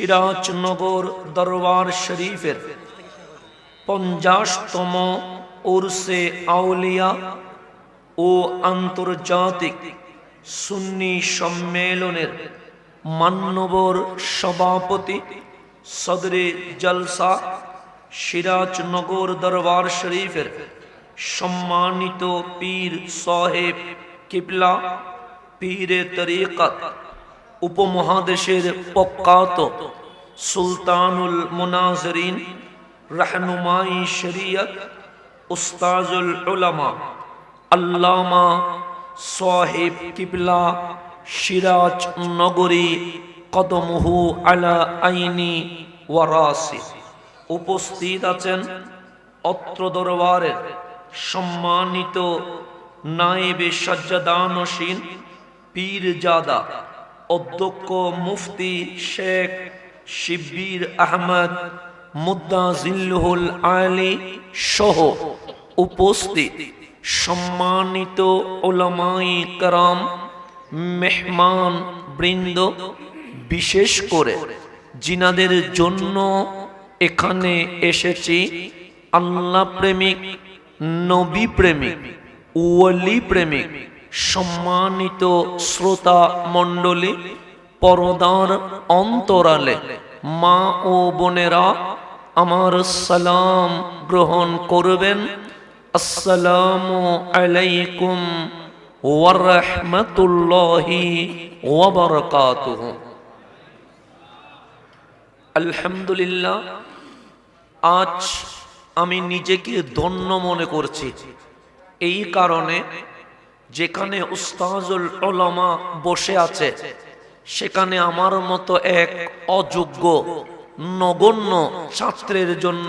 সিরাজনগর দরবার শরীফের পঞ্চাশতম উরসে আউলিয়া ও আন্তর্জাতিক সুন্নি সম্মেলনের মান্যবর সভাপতি সদরে জলসা সিরাজনগর দরবার শরীফের সম্মানিত পীর সাহেব কিবলা পীরে তরিকত উপমহাদেশের প্রখ্যাত সুলতানুল মুনাজরিন, রহনুমাই শরিয়ত, উস্তাজুল উলামা, আল্লামা সাহেব কিবলা, সিরাজ নগরী কদমহু আলা আইনি ওয়ারাসি উপস্থিত আছেন অত্র দরবারের সম্মানিত নায়েবে সজ্জাদানসীন পীরজাদা অধ্যক্ষ মুফতি শেখ শিব্বির আহমদ মুদাজিল্লুল আলী সহ উপস্থিত সম্মানিত ওলামাই কারাম, মেহমান বৃন্দ, বিশেষ করে জিনাদের জন্য এখানে এসেছি আল্লাহ প্রেমিক, নবী প্রেমিক, ওয়ালি প্রেমিক সম্মানিত শ্রোতা মণ্ডলী, পরদার অন্তরালে মা ও বোনেরা আমার সালাম গ্রহণ করবেন। আসসালামু আলাইকুম ওয়ারহমতুল্লাহি ওয়াবারাকাতুহু। আলহামদুলিল্লাহ, আজ আমি নিজেকে ধন্য মনে করছি। এই কারণে যেখানে উস্তাজুল ওলামা বসে আছে, সেখানে আমার মতো এক অযোগ্য, নগণ্য ছাত্রের জন্য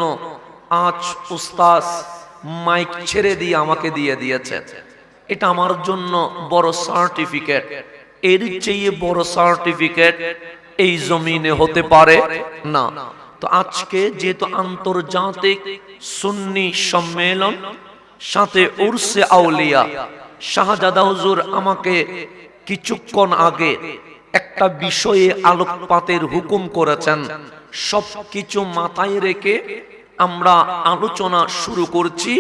আজ উস্তাজ মাইক ছেড়ে দিয়ে আমাকে দিয়ে দিয়েছে। এটা আমার জন্য বড় সার্টিফিকেট। এর চেয়ে বড় সার্টিফিকেট এই জমিনে হতে পারে না। তো আজকে যেহেতু আন্তর্জাতিক সুন্নি সম্মেলন, সাথে উর্সে আউলিয়া শাহজাদা হুজুর আমাকে কিছুক্ষণ আগে একটা বিষয়ে আলোকপাতের হুকুম করেছেন। সব কিছু মাথায় রেখে আমরা আলোচনা শুরু করছি।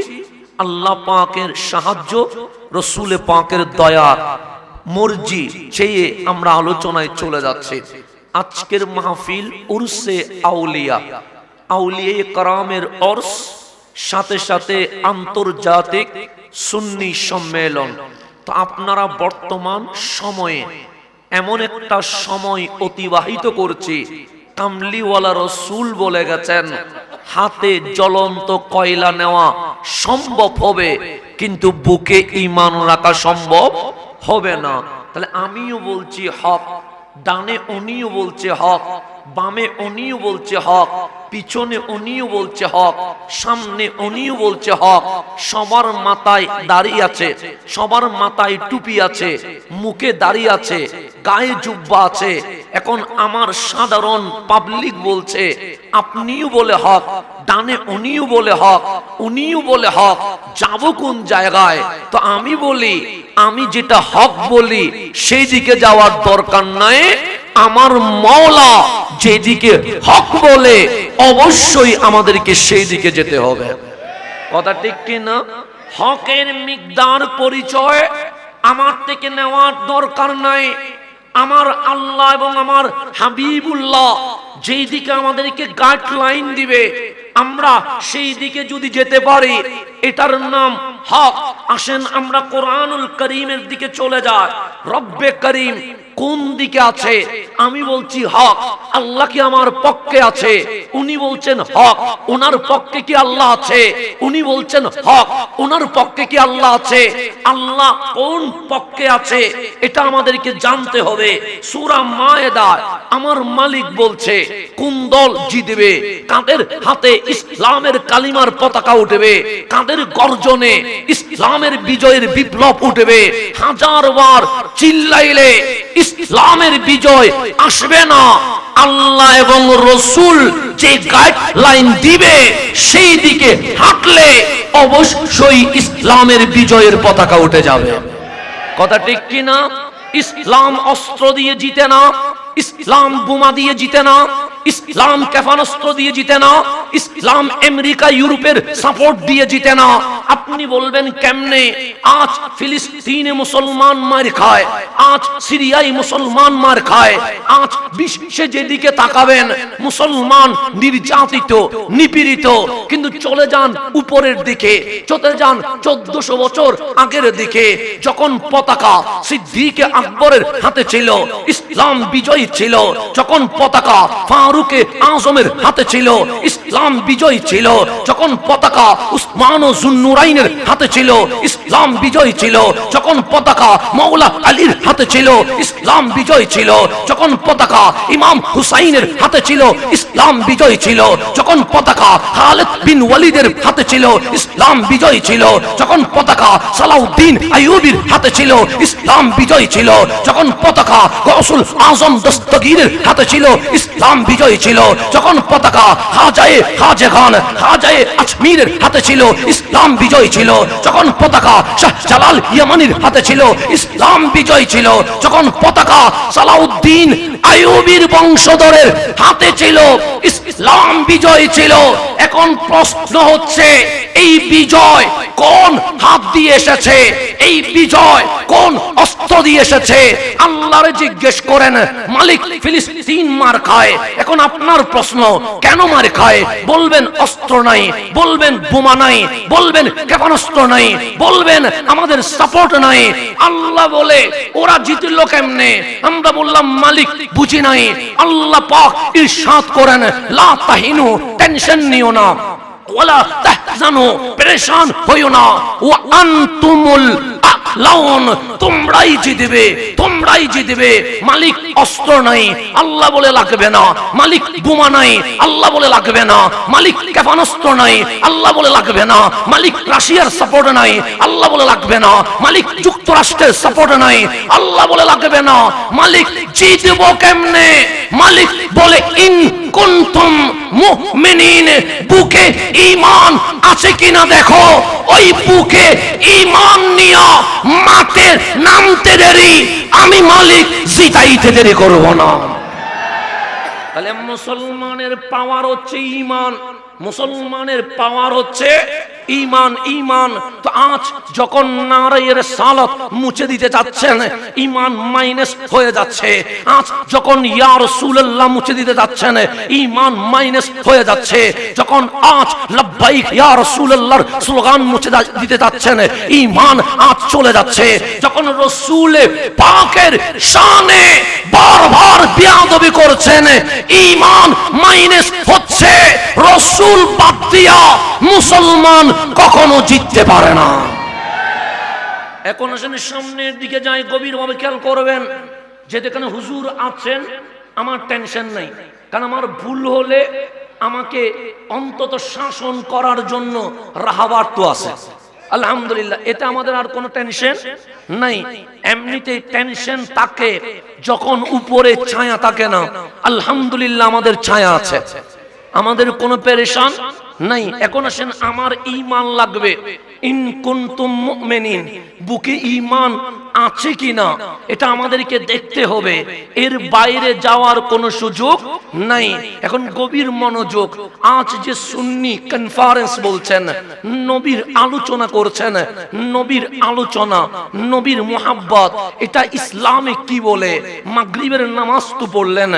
আল্লাহ পাকের সাহায্য, রসুলে পাকের দয়া, মর্জি চেয়ে আমরা আলোচনায় চলে যাচ্ছি। আজকের মাহফিল উরসে আউলিয়া। আউলিয়া কারামের অর্স সাথে সাথে আন্তর্জাতিক সুন্নি সম্মেলন। তো আপনারা বর্তমান সময়ে এমন একটা সময় অতিবাহিত করছি, কামলিওয়ালা রসুল বলে গেছেন, হাতে জ্বলন্ত কয়লা নেওয়া সম্ভব হবে, কিন্তু বুকে ইমান রাখা সম্ভব হবে না। তাহলে আমিও বলছি হক, ডানে উনিও বলছে হক বামে উনিও বলছে হক, পিছনে উনিও বলছে হক, সামনে উনিও বলছে হক, সবার মাথায় দাড়ি আছে, সবার মাথায় টুপি আছে, মুখে দাড়ি আছে, গায়ে জুব্বা আছে, এখন আমার সাধারণ পাবলিক বলছে, আপনিও বলে হক, ডানে উনিও বলে হক, উনিও বলে হক, যাব কোন জায়গায়? তো আমি বলি, আমি যেটা হক বলি, সেই দিকে যাওয়ার দরকার নাই। আমার মওলা যেদিকে হক বলে, অবশ্যই আমাদেরকে সেই দিকে যেতে হবে। কথা ঠিক কি না হকের মিকদার পরিচয় আমার থেকে নেওয়ার দরকার নাই। আমার আল্লাহ এবং আমার হাবিবুল্লাহ যেই দিকে আমাদেরকে গাইডলাইন দিবে, আমরা সেই দিকে যদি যেতে পারি, এটার নাম হক। আসেন আমরা কোরআনুল করিমের দিকে চলে যাই। রব্বে করিম কোন দিকে আছে? আমি বলছি হক। আল্লাহ কি আমার পক্ষে আছে? উনি বলছেন হক। ওনার পক্ষে কি আল্লাহ আছে? উনি বলছেন হক। ওনার পক্ষে কি আল্লাহ আছে? আল্লাহ কোন পক্ষে আছে? এটা আমাদেরকে জানতে হবে। সূরা মায়েদা আমার মালিক বলছে, কোন দল জিতবে? কাদের হাতে ইসলামের কালিমার পতাকা উঠবে? কাদের গর্জনে ইসলামের বিজয়ের বিপ্লব উঠবে? হাজার বার চিল্লাইলে ইসলামের বিজয় আসবে না। আল্লাহ এবং রসুল যে গাইডলাইন দিবে, সেই দিকে হাঁটলে অবশ্যই ইসলামের বিজয়ের পতাকা উঠে যাবে। কথা ঠিক কিনা? ইসলাম অস্ত্র দিয়ে জিতে না। ইসলাম বোমা দিয়ে জিতে না ইসলাম ক্ষেপণাস্ত্র দিয়ে জিতে না ইসলাম আমেরিকা, ইউরোপের সাপোর্ট দিয়ে জিতে না আপনি বলবেন কেমনে? আজ ফিলিস্তিনে মুসলমান মার খায়, আজ সিরিয়ায় মুসলমান মার খায়, আজ বিশ্বে যেদিকে তাকাবেন, মুসলমান নির্যাতিত, নিপীড়িত, কিন্তু চলে যান উপরের দিকে, চলে যান চোদ্দশো বছর আগের দিকে। যখন পতাকা সিদ্দিকে আকবরের হাতে ছিল, ইসলাম বিজয়ী ছিল। যখন পতাকা ফারুকে আজমের হাতে ছিল, ইসলাম বিজয়ী ছিল। যখন পতাকা উসমান ও জুন্নুরাইনের হাতে ছিল, ইসলাম বিজয়ী ছিল। যখন পতাকা মৌলা আলীর হাতে ছিল, ইসলাম বিজয় ছিল। যখন পতাকা ইমাম হুসাইনের হাতে ছিল, ইসলাম বিজয় ছিল। যখন পতাকা খালেদ বিন ওয়ালিদের হাতে ছিল, ইসলাম বিজয় ছিল। যখন পতাকা সালাউদ্দিন আইয়ুবির হাতে ছিল, ইসলাম বিজয় ছিল। যখন পতাকা গৌসুল আজম দস্তগীরের হাতে ছিল ইসলাম বিজয় ছিল। যখন পতাকা হাজায়ে হাজে খান হাজায়ে আজমিরের হাতে ছিল ইসলাম বিজয় ছিল। যখন পতাকা শাহ জালাল ইয়ামানির হাতে ছিল ইসলাম বিজয় ছিল। যখন পতাকা সালাউদ্দিন আইয়ুবির বংশধরের হাতে ছিল ইসলাম বিজয় ছিল। এখন প্রশ্ন হচ্ছে, এই বিজয় কোন হাত দিয়ে এসেছে? এই বিজয় কোন অস্ত্র দিয়ে এসেছে? আল্লাহর জিজ্ঞেস করেন, মালিক ফিলিস্তিন মার খায়। এখন আপনার প্রশ্ন, কেন মার খায়? বলবেন অস্ত্র নাই, বলবেন বোমা নাই, বলবেন ক্ষেপণাস্ত্র নাই, বলবেন আমাদের সাপোর্ট নাই। আল্লাহ বলে, ওরা জিতল কেমনে? আমরা বললাম, মালিক বুঝি নাই। আল্লাহ পাক ইরশাদ করেন, লা তাহিনু, টেনশন নিও না। ওয়ালা তাহজানু, পেরেশান হইও না। ওয়া আনতুমুল লাউন, তোমরাই জিতবে তোমরাই জিতবে। মালিক অস্ত্র নাই, আল্লাহ বলে লাগবে না। মালিক বোমা নাই, আল্লাহ বলে লাগবে না। মালিক ক্ষেপণাস্ত্র নাই, আল্লাহ বলে লাগবে না। মালিক রাশিয়ার সাপোর্ট নাই, আল্লাহ বলে লাগবে না। মালিক যুক্তরাষ্ট্রের সাপোর্ট নাই, আল্লাহ বলে লাগবে না। মালিক জিতবো কেমনে? মালিক বলে ইন কুনতুম মুমিনিন, বুকে ঈমান আছে কিনা দেখো। ওই বুকে ঈমান নিয়া নামতে দেরি, আমি মালিক, জিতাইতে দেরি করব না। তাহলে মুসলমানের পাওয়ার হচ্ছে ঈমান, মুসলমানের পাওয়ার হচ্ছে ইমান ইমান তো আজ যখন নারায়ের সালত মুছে দিতে যাচ্ছেন ইমান মাইনাস হয়ে যাচ্ছে। আজ যখন ইয়া রাসূলুল্লাহ মুছে দিতে যাচ্ছেন ইমান মাইনাস হয়ে যাচ্ছে। যখন আজ লাব্বাইক ইয়া রাসূলুল্লাহর স্লোগান মুছে দিতে যাচ্ছেন ইমান আজ চলে যাচ্ছে। যখন রসুল পাকের শানে বারবার বিয়াদবি করছেন ইমান মাইনাস হচ্ছে। রসুল বাদ দিয়া মুসলমান কখনো জিততে পারে না। এখন আসেন সামনের দিকে যাই গভীরভাবে খেয়াল করবেন, যে যেখানে হুজুর আছেন, আমার টেনশন নাই। কারণ আমার ভুল হলে আমাকে অন্তত শাসন করার জন্য রাহাবার তো আছে। আলহামদুলিল্লাহ এটা আমাদের আর কোনো টেনশন নাই। এমনিতেই টেনশন থাকে, যখন উপরে ছায়া থাকে না। আলহামদুলিল্লাহ আমাদের ছায়া আছে। আমাদের কোনো পেরেশান নাই এখন আসেন আমার ইমান লাগবে। ইন কুনতুম মুমিনিন বুকে ঈমান আছে কিনা, এটা আমাদেরকে দেখতে হবে। এর বাইরে যাওয়ার কোনো সুযোগ নাই। এখন গভীর মনোযোগ। আজ যে সুন্নি কনফারেন্স বলছেন, নবীর আলোচনা করছেন, নবীর আলোচনা, নবীর মোহাব্বত, এটা ইসলামে কি বলে? মাগরিবের নামাজ তো পড়লেন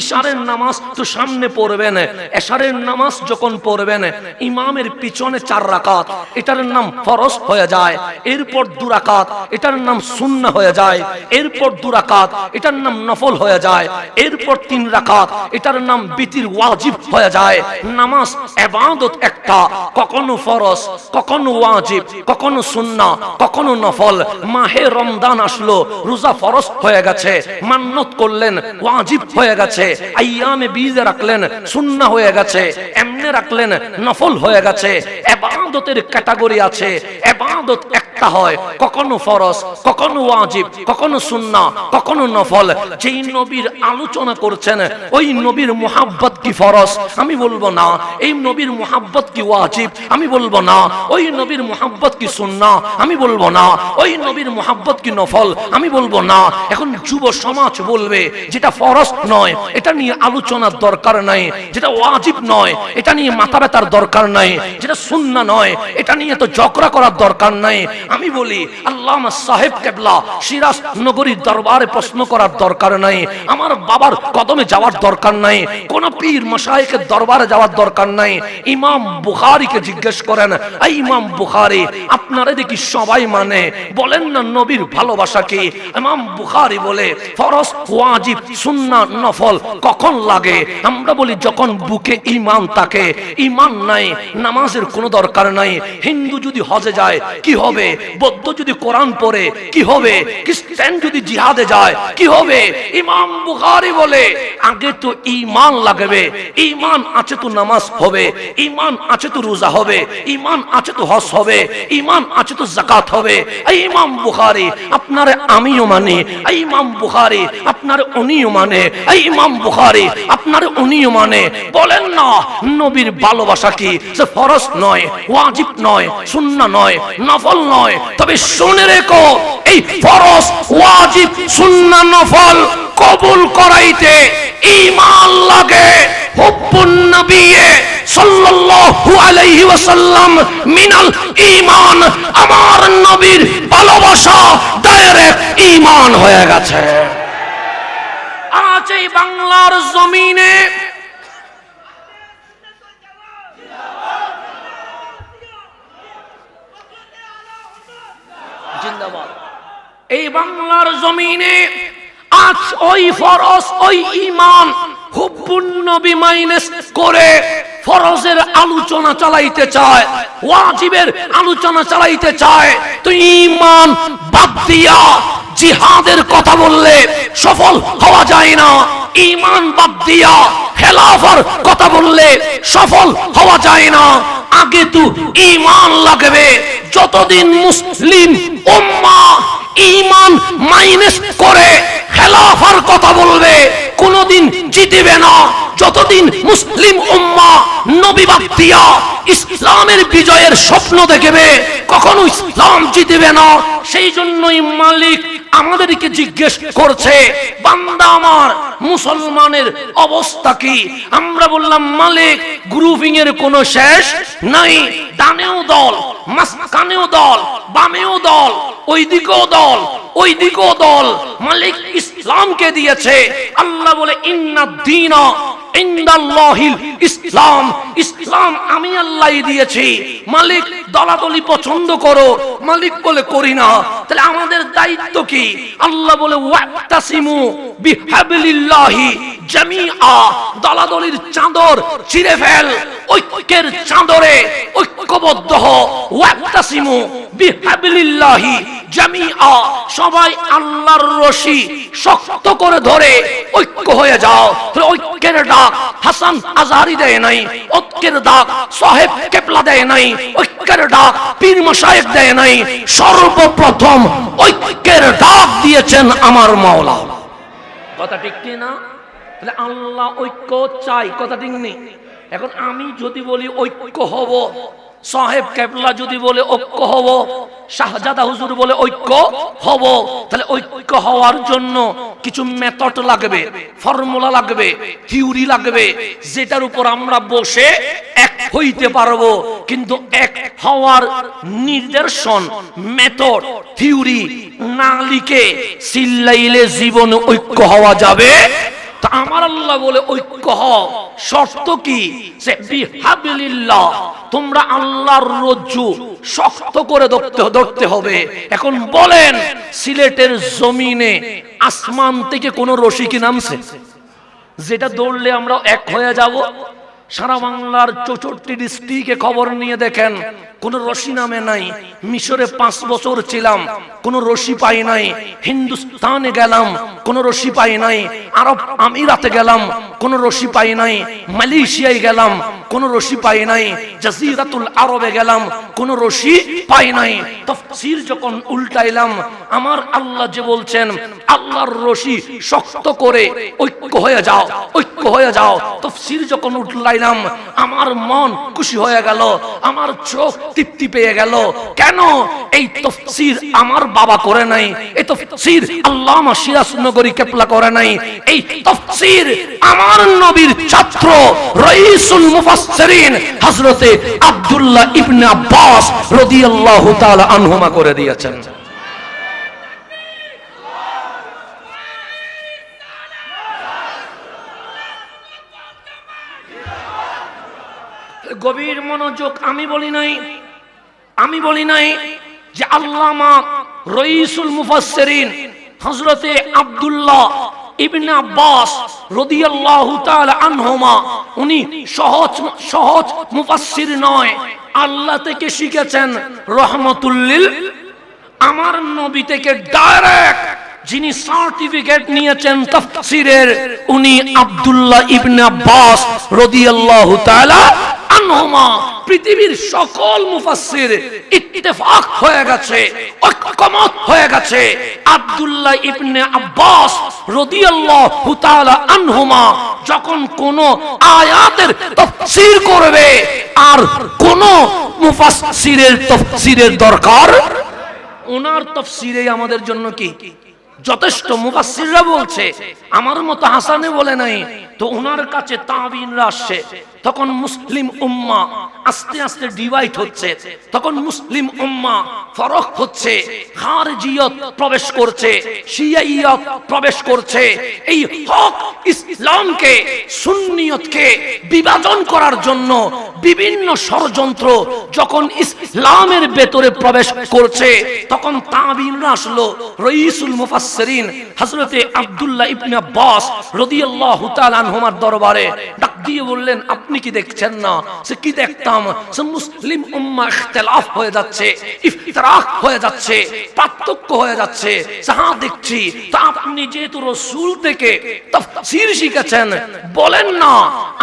ইশারের নামাজ তো সামনে পড়বেন, এশারের নামাজ যখন পড়বেন, ইমামের পিছনে চার রাকাত, এটার নাম ফরজ হয়ে যায়। এরপর দু রাকাত, এটার নাম সুন্নাহ হয়ে যায়, এরপর দু রাকাত, এটার নাম নফল হয়ে যায়, এরপর তিন রাকাত, এটার নাম বিতির ওয়াজিব হয়ে যায়। নামাজ এবাদত একটা, কখনো ফরজ, কখনো ওয়াজিব, কখনো সুন্নাহ, কখনো নফল। মাহে রমজান আসলো, রোজা ফরজ হয়ে গেছে, মান্নত করলেন, ওয়াজিব হয়ে গেছে আইয়ামে বীজ রাখলেন, সুন্নাহ হয়ে গেছে, এমনে রাখলেন, নফল হয়ে গেছে। এবাদতের ক্যাটাগরি আছে, এবাদত একটা হয়, কখনো ফরজ, কখনো ওয়াজিব, কখনো সুন্না কখনো নফল। যেই নবীর আলোচনা করছেন, ওই নবীর মোহাব্বত কি ফরজ? আমি বলব না। এই নবীর মোহাব্বত কি ওয়াজিব? আমি বলব না। ওই নবীর মোহাব্বত কি সুন্না আমি বলব না। ওই নবীর মোহাব্বত কি নফল? আমি বলব না। এখন যুব সমাজ বলবে, যেটা ফরজ নয়, এটা নিয়ে আলোচনার দরকার নাই। যেটা ওয়াজিব নয়, এটা নিয়ে মাথা ব্যথার দরকার নাই। যেটা সুন্না নয়, এটা নিয়ে তো ঝগড়া করার দরকার নাই। আমি বলি আল্লাহ সাহেব কেবলা। সিরাজ নগরীর দরবারে প্রশ্ন করার দরকার নাই। আমার বাবার কদমে যাওয়ার দরকার নাই। কোন পীর মশাইকের দরবারে যাওয়ার দরকার নাই। ইমাম বুখারীকে জিজ্ঞেস করেন এই ইমাম বুখারী, আপনারা দেখি সবাই মানে। বলেন না নবীর ভালোবাসা কি? ইমাম বুখারী বলে, ফরজ, ওয়াজিব সুন্নাহ নফল, কখন লাগে? আমরা বলি, যখন বুকে ঈমান থাকে। ঈমান নাই, নামাজের কোনো দরকার নাই। হিন্দু যদি হজে যায়, কি হবে? বৌদ্ধ যদি কোরআন পড়ে, কি হবে? খ্রিস্টান যদি জিহাদে যায়, কি হবে? ইমাম বুখারি বলে, আগে তো ইমান লাগবে। ইমান আছে তো নামাজ হবে ইমান আছে তো রোজা হবে ইমান আছে তো হস হবে ইমান আছে তো জাকাত হবে। ইমাম বুখারি, আপনারে আমিও মানি ইমাম বুখারী আপনার উনিও মানে? এই ইমাম বুখারী, আপনার উনিও মানে? বলেন না, নবীর ভালোবাসা কি সে ফরজ নয়, ওয়াজিব নয়, সুন্নাহ নয়, নফল নয়? তবে শুনে রেখো, এই ফরজ, ওয়াজিব, সুন্নাহ, নফল কবুল করাইতে ঈমান লাগে। হুব্বুন নবিয়ে সাল্লাল্লাহু আলাইহি ওয়াসাল্লাম মিনাল ঈমান। আমার নবীর ভালোবাসা ডাইরেক্ট ঈমান হয়ে গেছে। আজ এই বাংলার জমিনে। জিন্দাবাদ। এই বাংলার জমিনে আজ ওই ফরজ ওই ইমান হুব্বুন নবী মাইনাস করে ফরজের আলোচনা চালাইতে চায় ওয়াজিবের আলোচনা চালাইতে চায়। তো ইমান বাদ দিয়া জিহাদের কথা বললে সফল হওয়া যায় না। ইমান বাদ দিয়া খেলাফার কথা বললে সফল হওয়া যায় না। আগে তো ইমান লাগবে। যতদিন মুসলিম উম্মা ইমান মাইনাস করে খেলাফার কথা বলবে, কোনদিন জিতবে না। যতদিন মুসলিম উম্মা নবী বাদ দিয়া ইসলামের বিজয়ের স্বপ্ন দেখবে, কখনো ইসলাম জিতবে না। সেই জন্যই মালিক আমাদেরকে জিজ্ঞেস করছে, বান্দা আমার, মুসলমানের অবস্থা কি? আমরা বললাম, মালিক গ্রুপিং এর কোনো শেষ নাই। ডানেও দল, মাঝখানেও দল, বামেও দল ওই দিকেও দল ওই দিকেও দল। মালিক ইসলামকে দিয়েছে। আল্লাহ বলে ইন্না দিনা ইন্দাল্লাহিল ইসলাম ইসলাম আমি আল্লাহ দিয়েছি মালিক দলাদলি পছন্দ করো, মালিক বলে করি না। তাহলে আমাদের দায়িত্ব কি? আল্লাহ বলে দলাদলির ছিঁড়ে ফেল, ঐক্যের চাদরে ঐক্যবদ্ধ সবাই আল্লাহর রশি শক্ত করে ধরে ঐক্য হয়ে যাও। ঐক্যের ডাক হাসান আজহারি দেয় নাই, ঐক্যের ডাক সাহেব কেপলা দেয় নাই, ঐক্যের ডাক পীর মশায়েক দেয় নাই, সর্বপ্রথম ঐক্যের ডাক দিয়েছেন আমার মাওলা। কথা ঠিক কি না? তাহলে আল্লাহ ঐক্য চাই, কথা ঠিক নেই। এখন আমি যদি বলি ঐক্য হব সাহেব কেবলা যদি বলে ঐক্য হব, শাহজাদা হুজুর বলে ঐক্য হব, তাহলে ঐক্য হওয়ার জন্য কিছু মেথড লাগবে ফর্মুলা লাগবে থিওরি লাগবে, যেটার উপর আমরা বসে এক হইতে পারব। কিন্তু এক হওয়ার নির্দেশন মেথড থিওরি না লিখে চিল্লাইলে জীবনে ঐক্য হওয়া যাবে তা আমার আল্লাহ বলে ঐক্য হও। শর্ত কি? সে বিহাবিলিল্লাহ, তোমরা আল্লাহর রজ্জু শক্ত করে ধরতে ধরতে হবে। এখন বলেন, সিলেটের জমিনে আসমান থেকে কোন রশি কি নামছে? যেটা দৌড়লে আমরা এক হয়ে যাব সারা বাংলার চৌষট্টি ডিস্ট্রিক্টে খবর নিয়ে দেখেন, কোন রশি নামে নাই। মিশরে পাঁচ বছর ছিলাম, কোন রশি পাই নাই। হিন্দুস্তানে গেলাম, কোন রশি পাই নাই। আরব আমিরাতে গেলাম কোনো রশি পাই নাই, মালয়েশিয়ায় গেলাম, কোনো রশি পাই নাই, জাজিরাতুল আরবে গেলাম, কোনো রশি পাই নাই। তফসির যখন উল্টাইলাম, আমার আল্লাহ যে বলছেন, আল্লাহর রশি শক্ত করে ঐক্য হয়ে যাও, ঐক্য হয়ে যাও। তফসির যখন উল্টাইলাম, আমার মন খুশি হয়ে গেল, আমার চোখ তৃপ্তি পেয়ে গেল। কেন? এই তফসির আমার বাবা করে নাই, এই তফসির আল্লামা সিরাজ নগরী কেপলা করে নাই, এই তফসির আমার নবীর ছাত্র, রইসুল মুফাসসিরিন, হযরতে আব্দুল্লাহ ইবনে আব্বাস রাদিয়াল্লাহু তাআলা আনহুমা করে দিয়েছেন। গভীর মনোযোগ আমি বলি নাই, আমি বলি নাই যে আল্লামা রইসুল মুফাসসিরিন হযরতে আব্দুল্লাহ ইবনে আব্বাস রাদিয়াল্লাহু তাআলা আনহুমা, উনি সহজ সহজ মুফাসসির নয়। আল্লাহ থেকে শিখেছেন রহমাতুল্লিল আমার নবী থেকে ডাইরেক্ট যিনি সার্টিফিকেট নিয়েছেন তাফসীরের, উনি আব্দুল্লাহ ইবনে আব্বাস রাদিয়াল্লাহু তাআলা আনহুমা। পৃথিবীর সকল মুফাসসির ইত্তেফাক হয়ে গেছে ঐকমত হয়ে গেছে। আব্দুল্লাহ ইবনে আব্বাস রাদিয়াল্লাহু তাআলা আনহুমা যখন কোন আয়াতের তাফসীর করবে, আর কোন মুফাসসিরের তাফসীরের দরকার? ওনার তফসিরে আমাদের জন্য কি? যথেষ্ট মুবাসিররা বলছে আমার মতো হাসানে বলে নাই তো ওনার কাছে তাবিনরা আসছে। তখন মুসলিম উম্মা আস্তে আস্তে ডিভাইড হচ্ছে। তখন মুসলিম উম্মা ফরক হচ্ছে, খারজিয়ত প্রবেশ করছে, শিয়াইয়ত প্রবেশ করছে। এই হক ইসলামকে, সুন্নিয়তকে বিভাজন করার জন্য বিভিন্ন ষড়যন্ত্র যখন ইসলামের ভেতরে প্রবেশ করছে, তখন তাবিনরা আসলো, রইসুল মুফাসসিরিন হযরতে আব্দুল্লাহ ইবনে আব্বাস রাদিয়াল্লাহু তাআলা আনহুমার দরবারে। ডাক দিয়ে বললেন, আপনি কি দেখছেন না? সে কি দেখতাম? সে মুসলিম উম্মাহ ইখতিলাফ হয়ে যাচ্ছে, ইফতিরাক হয়ে যাচ্ছে, পার্থক্য হয়ে যাচ্ছে। যাহা দেখছি। তা আপনি যেহেতু রসূল থেকে তাফসীর শিখেছেন, বলেন না,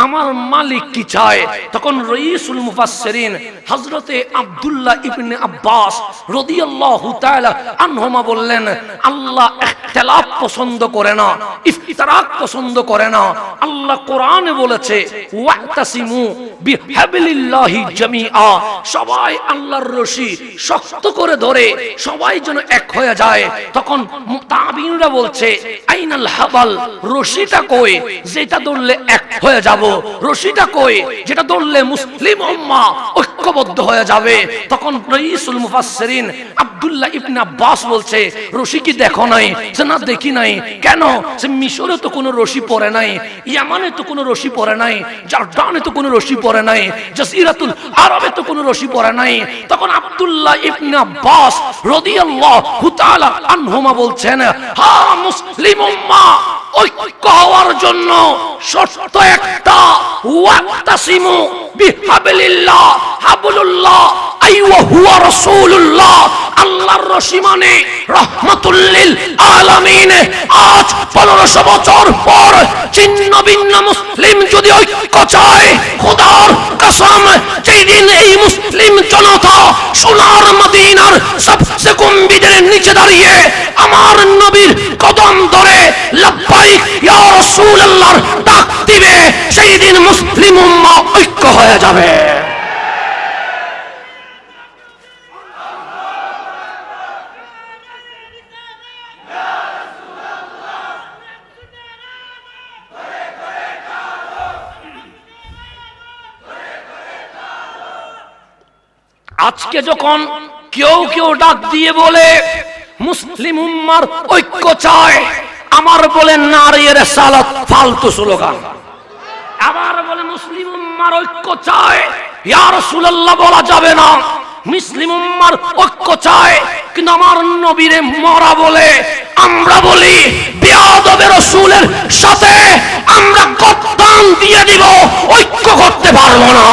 আমার মালিক কি চায়? তখন রইসুল মুফাসসিরিন হযরতে আব্দুল্লাহ ইবনে আব্বাস রাদিয়াল্লাহু তাআলা আনহুমা বললেন, আল্লাহ ইখতিলাফ পছন্দ করে না, ইফতিরাক পছন্দ করে না। আল্লাহ কোরআনে বলেছে ওয়াতাসিমু বিহাবলিল্লাহি জামিআ। সবাই আল্লাহর রশি শক্ত করে ধরে সবাই যেন এক হয়ে যায়। তখন তাবিনরা বলছে, আইনাল হাবাল, রশিটা কই? যেটা ধরলে এক হয়ে যাব। রশিটা কই? যেটা ধরলে মুসলিম উম্মাহ ঐক্যবদ্ধ হয়ে যাবে। তখন রইসুল মুফাসসিরিন আব্দুল্লাহ ইবনে আব্বাস বলছে, রশি কি দেখো নাই? না দেখি নাই? কেন? সে মিশরে তো কোনো রশি পড়ে নাই, ইয়ামানে তো কোনো রশি পড়ে নাই জর্ডানে তো কোনো রশি পরে নাই, জাসিরাতুল আরবে তো কোনো রশি পরে নাই। তখন আব্দুল্লাহ ইবনে আব্বাস রাদিয়াল্লাহু তাআলা আনহুমা বলছেন, হা মুসলিম উম্মাহ ঐক্য হওয়ার জন্য শর্ত একটা, ওয়াক্তাসিমু হাবলুল্লাহ আইওয়া হুয়া রাসূলুল্লাহ, আল্লাহর মানে আলামিন। আজ 1500 বছর পর ভিন্ন মুসলিম যদি ঐক্য চায়, খোদার কসম, যেই দিন এই মুসলিম জনতা সোনার মদিনার সবচেয়ে গম্ভীরের নিচে দাঁড়িয়ে আমার নবীর কদম ধরে লাব্বাইক ডাক দিবে, সেই দিন মুসলিম ঐক্য হয়ে যাবে। আজকে যখন কেউ কেউ ডাক দিয়ে বলে মুসলিম উম্মার ঐক্য চায়। আমার বলে নারীর সালাত ফালতু স্লোগান। আবার বলে মুসলিম উম্মার ঐক্য চায়। ইয়া রাসূলুল্লাহ, বলা যাবে না। মুসলিম উম্মার ঐক্য চায়। কিন্তু আমার নবীরে মরা বলে আমরা বলি বেয়াদবে রাসূলের সাথে আমরা কত্তান দিয়ে দিব, ঐক্য করতে পারব না।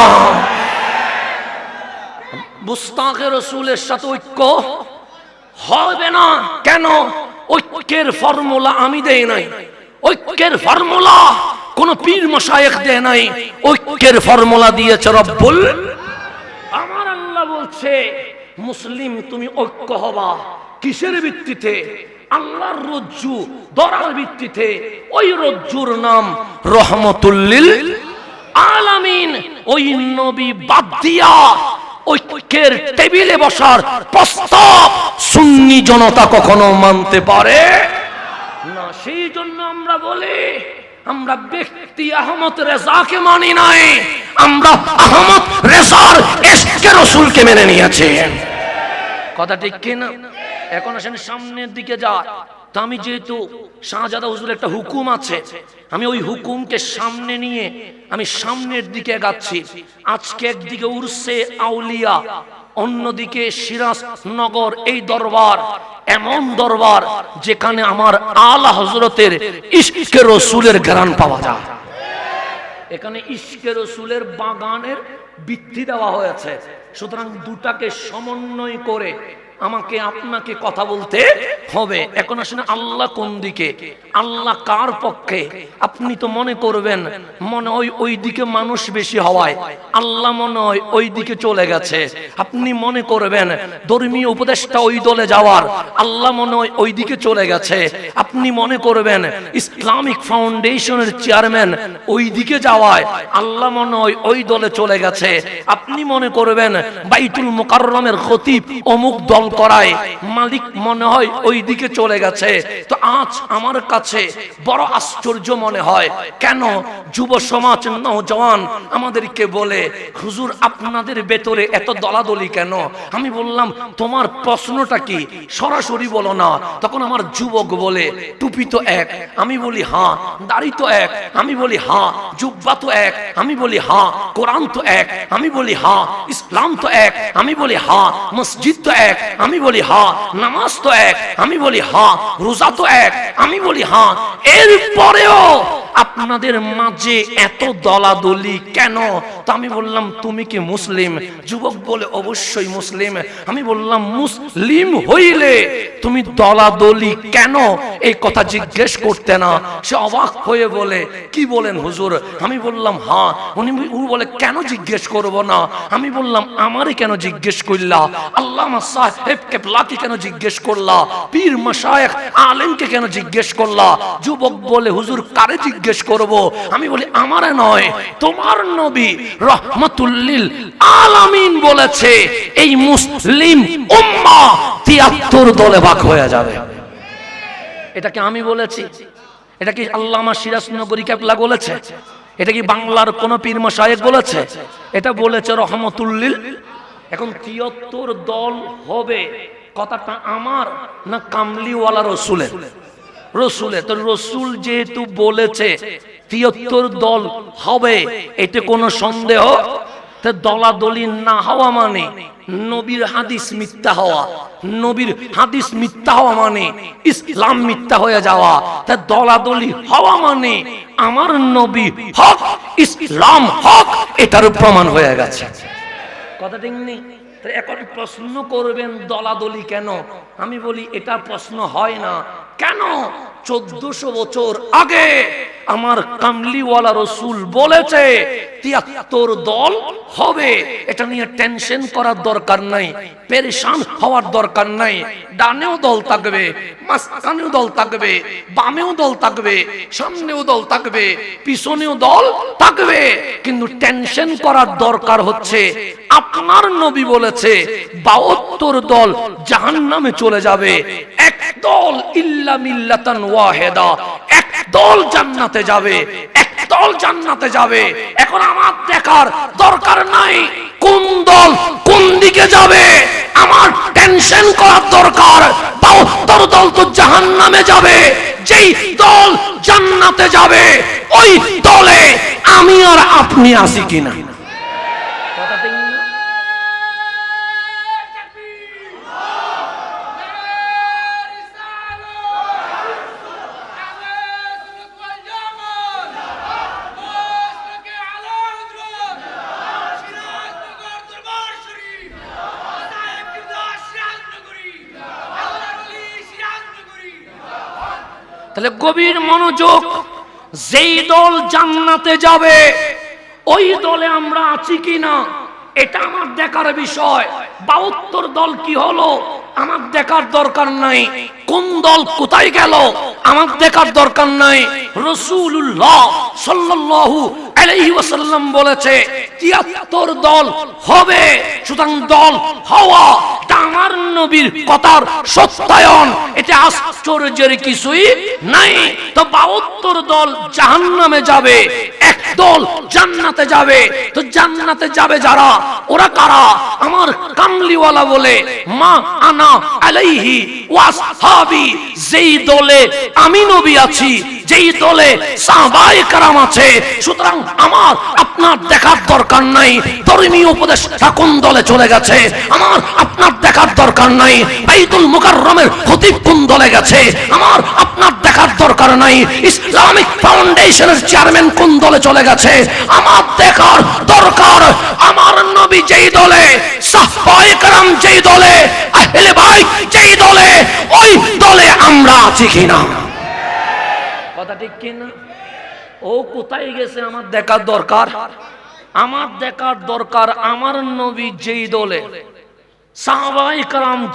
মুস্তাকে রসুলের সাথে ঐক্য হবে না। কেন? ঐক্যের ফর্মুলা আমি দেই নাই। ঐক্যের ফর্মুলা কোন পীর মশায়েখ দেয় নাই। ঐক্যের ফর্মুলা দিয়েছে রব্বুল আমার আল্লাহ বলছে, মুসলিম, তুমি ঐক্য হবা। কিসের ভিত্তিতে? আল্লাহর রজ্জু দরার ভিত্তিতে। ওই রজ্জুর নাম রহমতুল্লিল আলামিন। ওই নবী বাদ দিয়া ঐক্যের টেবিলে বসার প্রস্তাব সুন্নি জনতা কখনো মানতে পারে? না, সেই জন্য আমরা বলি, আমরা ব্যক্তি আহমদ রেজাকে মানি নাই। আমরা আহমদ রেজার এসকে রসুলকে মেনে নিয়েছি কথা ঠিক কিনা? এখন আসেন সামনের দিকে যা তো আমি যেহেতু শাহজাদা হুজুর একটা হুকুম আছে, আমি ওই হুকুমকে সামনে নিয়ে আমি সামনের দিকে গাচ্ছি আজকে একদিকে উর্সে আউলিয়া, অন্যদিকে সিরাজ নগর, এই দরবার, এমন দরবার যেখানে আমার আলা হজরতের ইশকে রসুলের গ্রান পাওয়া যায়। এখানে ইশকে রসুলের বাগানের বৃদ্ধি দেওয়া হয়েছে। সুতরাং দুটাকে সমন্বয় করে আমাকে আপনাকে কথা বলতে হবে। এখন আসলে আল্লাহ কোন দিকে? আল্লাহ কার পক্ষে? আপনি তো মনে করবেন, মনে হয় ওই দিকে মানুষ বেশি হওয়ায়। আল্লাহ মনে হয় ওই দিকে চলে গেছে। আপনি মনে করবেন, ধর্মীয় উপদেশটা ওই দলে যাওয়ার। আল্লাহ মনে হয় ওই দিকে চলে গেছে। আপনি মনে করবেন, ইসলামিক ফাউন্ডেশনের চেয়ারম্যান ওই দিকে যাওয়ায়। আল্লাহ মনে হয় ওই দলে চলে গেছে। আপনি মনে করবেন, বাইতুল মোকাররমের খতিব অমুক দল করায় মালিক মনে হয় ওই দিকে চলে গেছে। তো আজ আমার কাছে বড় আশ্চর্য মনে হয়। কেন যুব সমাজ নওজওয়ান আমাদেরকে বলে, হুজুর, আপনাদের ভেতরে এত দলাদলি কেন? আমি বললাম, তোমার প্রশ্নটা কি? সরাসরি বলো না। তখন আমার যুবক বলে, টুপি তো এক। আমি বলি হ্যাঁ। দাড়ি তো এক। আমি বলি হ্যাঁ। জুব্বা তো এক। আমি বলি হ্যাঁ। কোরআন তো এক। আমি বলি হ্যাঁ। ইসলাম তো এক। আমি বলি হ্যাঁ। মসজিদ তো এক। আমি বলি হ্যাঁ নামাজ তো এক। আমি বলি হ্যাঁ রোজা তো এক। আমি বলি হ্যাঁ এরপরেও আপনাদের মাঝে এত দলাদলি কেন? তো আমি বললাম, তুমি কি মুসলিম? যুবক বলে, অবশ্যই মুসলিম। আমি বললাম, মুসলিম হইলে তুমি দলাদলি কেন? এই কথা জিজ্ঞেস করতে না। সে অবাক হয়ে বলে, কি বলেন হুজুর? আমি বললাম হ্যাঁ উনি বলে, কেন জিজ্ঞেস করব না? আমি বললাম আমারই কেন জিজ্ঞেস করলা? আল্লাহ সাহেব কেবলাকে কেন জিজ্ঞেস করলা? পীর মাসায়েখ আলেমকে কেন জিজ্ঞেস করলা? যুবক বলে, হুজুর, কারে জিজ্ঞেস করব? আমি বলি, আমারে নয়, তোমার নবী রহমতুল্লিল আলামিন বলেছে, এই মুসলিম উম্মা তিয়াত্তর দলে ভাগ হয়ে যাবে। এটা কি আমি বলেছি। এটা কি আল্লামা সিরাজ নগরী কেবলা বলেছে? এটা কি বাংলার কোন পীর মশায়েক বলেছে? এটা বলেছে রহমতুল্লিল। এখন তিয়াত্তর দল হবে কথাটা আমার না কামলিওয়ালা রসুলের? রসুলের। তো রসুল যেহেতু বলেছে তিয়াত্তর দল হবে, এতে কোনো সন্দেহ? দলাদলি না হওয়া মানে? নবীর হাদিস মিথ্যা হওয়া। নবীর হাদিস মিথ্যা হওয়া মানে? ইসলাম মিথ্যা হয়ে যাওয়া। তা দলাদলি হওয়া মানে? আমার নবী হক, ইসলাম হক, এটার প্রমাণ হয়ে গেছে। কথা ঠিক নেই? এখন প্রশ্ন করবেন, দলাদলি কেন? আমি বলি, এটা প্রশ্ন হয় না। কেন? চোদ্দশো বছর আগে আমার কামলিওয়ালা রসুল বলেছে, তিয়াত্তর দল হবে। এটা নিয়ে টেনশন করার দরকার নাই, পেরেশান হওয়ার দরকার নাই। ডানেও দল থাকবে, মাঝখানেও দল থাকবে, বামেও দল থাকবে, সামনেও দল থাকবে, পিছনেও দল থাকবে। কিন্তু টেনশন করার দরকার হচ্ছে, আপনার নবী বলেছে, বাহাত্তর দল জাহান নামে চলে যাবে। এক দল ইল্লা মিল্লাতান ওয়াহেদা, এক দল জান্নাতে যাবে, এক দল জান্নাতে যাবে। এখন আমার দেখার দরকার নাই কোন দল কোন দিকে যাবে। আমার টেনশন করার দরকার। বাহাত্তর দল তো জাহান নামে যাবে। যেই দল জান্নাতে যাবে, ওই দলে আমি আর আপনি আসি কিনা? তাহলে গভীর মনোযোগ যেই দল জান্নাতে যাবে, ওই দলে আমরা আছি কিনা, এটা আমার দেখার বিষয়। বাহাত্তর দল কি হলো, আমার দেখার দরকার নাই। কোন দল কোথায় গেল, আমার দেখার দরকার নাই। রসুল্লাহ সাল্লাল্লাহু আলাইহি ওয়াসাল্লাম বলেছে তিয়াত্তর দল হবে। সুতরাং দল হওয়া আমার নবীর কথার সত্যায়ন। এটা আশ্চর্যের কিছুই নাই। তো বাহাত্তর দল জাহান্নামে যাবে, এক দল জান্নাতে যাবে। তো জান্নাতে যাবে যারা? ওরা কারা? আমার কামলিওয়ালা বলে, মা আনা আলাইহি ওয়াসহাবি, যেই দলে আমি নবী আছি যেই দলে সাহাবায়ে কারাম আছে, সুতরাং আমার, আপনার দেখার দরকার নাই। ধর্মীয় উপদেশ কোন দলে চলে গেছে? আমার, আপনার দেখার দরকার নাই। বাইতুল মুকাররমের খতিব কোন দলে গেছে? আমার, আপনার দেখার দরকার নাই। ইসলামিক ফাউন্ডেশনের চেয়ারম্যান কোন দলে চলে গেছে? আমার দেখার দরকার আমার নবী যেই দলে, সাহবায়ে কারাম যেই দলে, আহলে ভাই যেই দলে, ওই দলে আমরা আছি কিনা কথা ঠিক কিনা? ও কোথায় গেছে আমার দেখার দরকার? আমার দেখার দরকার আমার নবী যেই দলে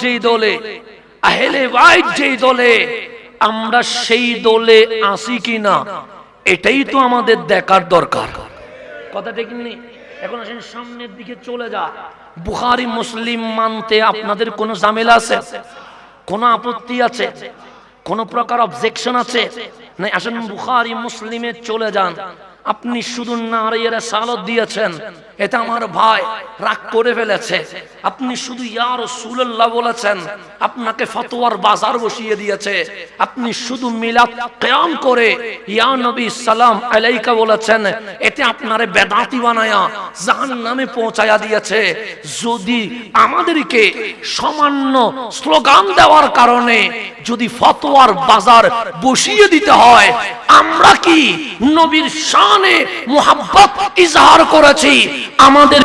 যেই দলে যেই দলে, আমরা সেই দলে আসি এটাই তো আমাদের দেখার দরকার। কথা ঠিক নেই এখন আসেন সামনের দিকে চলে যা বুখারি, মুসলিম মানতে আপনাদের কোনো ঝামেলা আছে? কোনো আপত্তি আছে? কোন প্রকার অবজেকশন আছে? না আসেন বুখারি মুসলিমে চলে যান। আপনি শুধু নারীরা সালত দিয়েছেন। এটা আমার ভাই রাগ করে ফেলেছে। আপনি শুধু ইয়ার সুল্লাহ বলেছেন, আপনাকে ফতোয়ার বাজার বসিয়ে দিয়েছে। আপনি শুধু মিলাদ কেয়াম করে ইয়া নবী সালাম আলাইকা বলেছেন, এতে আপনারে বেদাতি বানায়া জাহান নামে পৌঁছায়া দিয়েছে। যদি আমাদেরকে সামান্য স্লোগান দেওয়ার কারণে যদি ফতোয়ার বাজার বসিয়ে দিতে হয়, আমরা কি নবীর শানে মোহাব্বত ইজহার করেছি? আমাদের